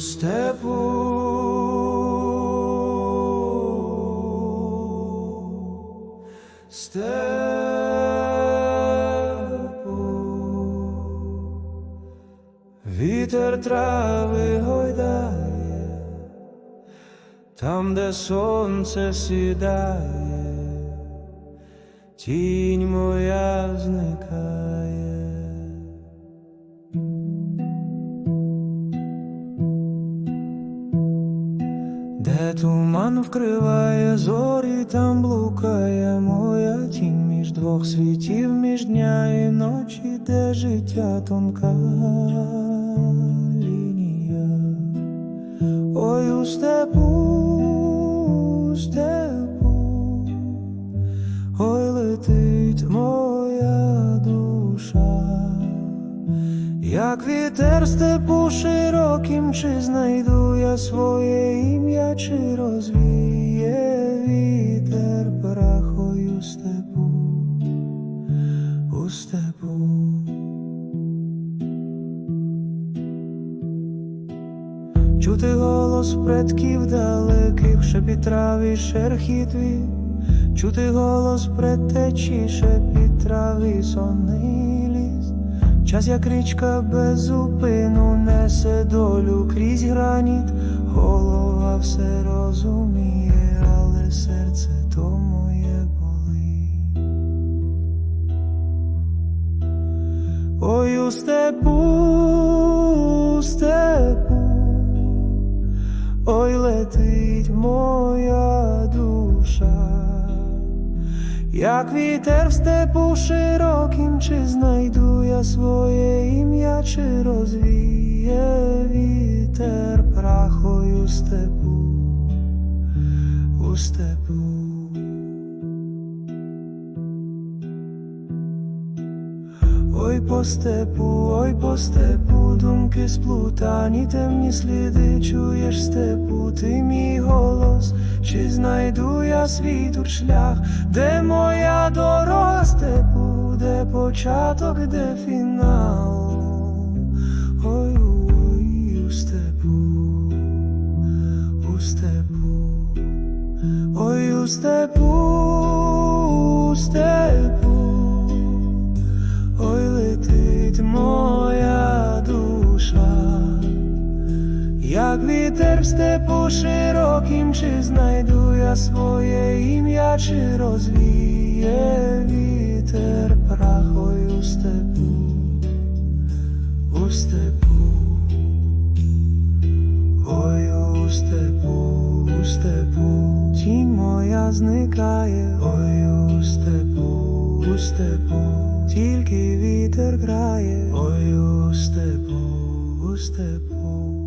степу. Степу. Вітер трави гойдає, там, де сонце сідає, тінь моя зникає. Де туман вкриває зорі, там блукає моя тінь між двох світів, між дня і ночі, де життя тонка лінія. Ой, у степу, у степу, ой, летить моя душа. Як вітер степу широким, чи знайду я своє ім'я, чи розвіє вітер прахою степу, у степу. Чути голос предків далеких, шепіт траві, шерхіт чути голос предтечі, шепіт траві, сонний ліс. Час, як річка без зупину несе долю крізь граніт, голова все розуміє, але серце то моє болить. Ой, у степу, у степу, ой, летить моя душа. Як вітер в степу широким, чи знайду я своє ім'я, чи розвіє вітер прахою степу, степу. Ой по степу, ой по степу, думки сплутані, темні сліди, чуєш степу, ти мій голос, чи знайду я свій тут шлях, де моя дорога степу, де початок, де фінал. Ой, степу, степу. Ой, летить моя душа, як вітер в степу широким, чи знайду я своє ім'я, чи розвіє вітер прахою степу, у степу, ой, у степу, у степу, зникає, ой, у степу, у степу, тільки вітер грає, ой, у степу, у степу.